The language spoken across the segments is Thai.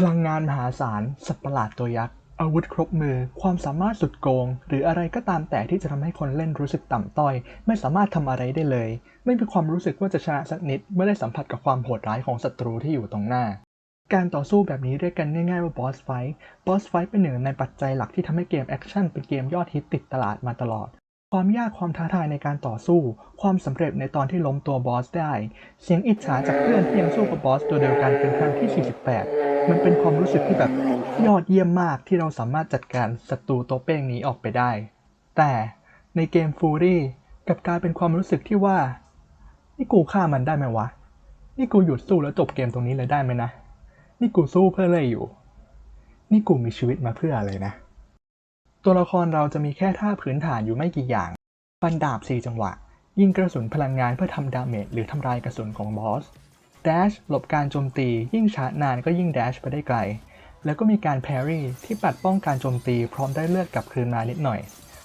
พลังงานมหาศาล สัตว์ประหลาดตัวยักษ์ อาวุธครบมือ ความสามารถสุดโกง หรืออะไรก็ตามแต่ที่จะทำให้คนเล่นรู้สึกต่ำต้อย ไม่สามารถทำอะไรได้เลย ไม่มีความรู้สึกว่าจะชนะสักนิด เมื่อได้สัมผัสกับความโหดร้ายของศัตรูที่อยู่ตรงหน้า การต่อสู้แบบนี้เรียกกันง่ายๆว่า boss fight boss fight เป็นหนึ่งในปัจจัยหลักที่ทำให้เกมแอคชั่นเป็นเกมยอดฮิตติดตลาดมาตลอดความยากความท้าทายในการต่อสู้ ความสำเร็จในตอนที่ล้มตัวบอสได้ เสียงอิจฉาจากเพื่อนที่ยังสู้กับบอสตัวเดียวกันเป็นครั้งที่ 48 มันเป็นความรู้สึกที่แบบยอดเยี่ยมมากที่เราสามารถจัดการศัตรูโตวเป้งนี้ออกไปได้ แต่ในเกมฟูรี่กับกลายเป็นความรู้สึกที่ว่า นี่กูฆ่ามันได้ไหมวะ นี่กูหยุดสู้แล้วจบเกมตรงนี้เลยได้ไหมนะ นี่กูสู้เพื่ออะไรอยู่ นี่กูมีชีวิตมาเพื่ออะไรนะ ตัวละครเราจะมีแค่ท่าพื้นฐานอยู่ไม่กี่อย่าง ฟันดาบ 4 จังหวะ ยิงกระสุนพลังงานเพื่อทำดาเมจหรือทำลายกระสุนของบอส dash หลบการโจมตี ยิ่งชาร์จนานก็ยิ่ง dash ไปได้ไกล แล้วก็มีการ parry ที่ปัดป้องการโจมตีพร้อมได้เลือดกลับคืนมานิดหน่อย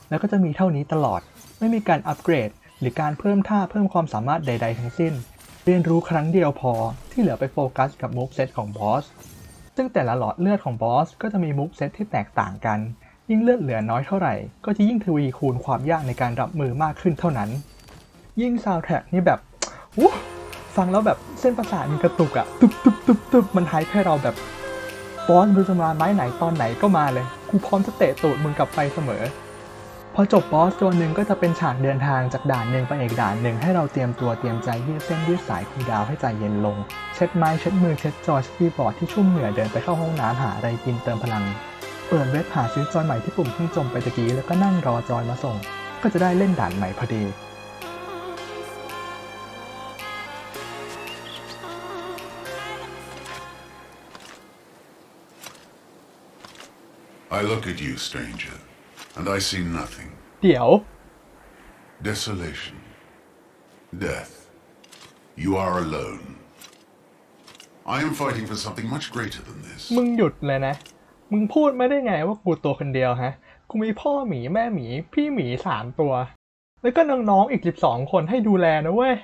แล้วก็จะมีเท่านี้ตลอด ไม่มีการอัปเกรด หรือการเพิ่มท่าเพิ่มความสามารถใด ๆ ทั้งสิ้น เรียนรู้ครั้งเดียวพอที่เหลือไปโฟกัสกับมูฟเซตของบอส ซึ่งแต่ละหลอดเลือดของบอสก็จะมีมูฟเซตที่แตกต่างกัน ยิ่งเลือดเหลือน้อยเท่าไหร่ ก็จะยิ่งทวีคูณความยากในการรับมือมากขึ้นเท่านั้น ยิ่งซาวแทร็กนี่แบบวู้ ฟังแล้วแบบเส้นประสาทมันกระตุกอะตึบตึบตึบตึบมันหายให้เราแบบบอสมึงจะมาไม้ไหนตอนไหนก็มาเลย กูพร้อมจะเตะตูดมึงกลับไปเสมอ พอจบบอสตัวหนึ่งก็จะเป็นฉากเดินทางจากด่านหนึ่งไปอีกด่านหนึ่งให้เราเตรียมตัวเตรียมใจยืดเส้นยืดสายคูดาวให้ใจเย็นลง เช็ดไม้เช็ดมือเช็ดจอเช็ดคีย์บอร์ดที่ชุ่มเหงื่อเดินไปเข้าห้องน้ำหาอะไรกินเติมพลัง เปิดเว็บหาซื้อจอยใหม่ที่ปุ่มเพิ่งจมไปตะกี้แล้วก็นั่งรอจอยมาส่ง ก็จะได้เล่นด่านใหม่พอดี I look at you, stranger, and I see nothing. เดี๋ยว Desolation. Death. You are alone. I am fighting for something much greater than this. มึงหยุดเลยนะ มึงพูดไม่ได้ไงว่ากูตัวคนเดียวฮะ กูมีพ่อหมีแม่หมี พี่หมีสามตัว แล้วก็น้องๆอีก12คนให้ดูแลนะเว้ย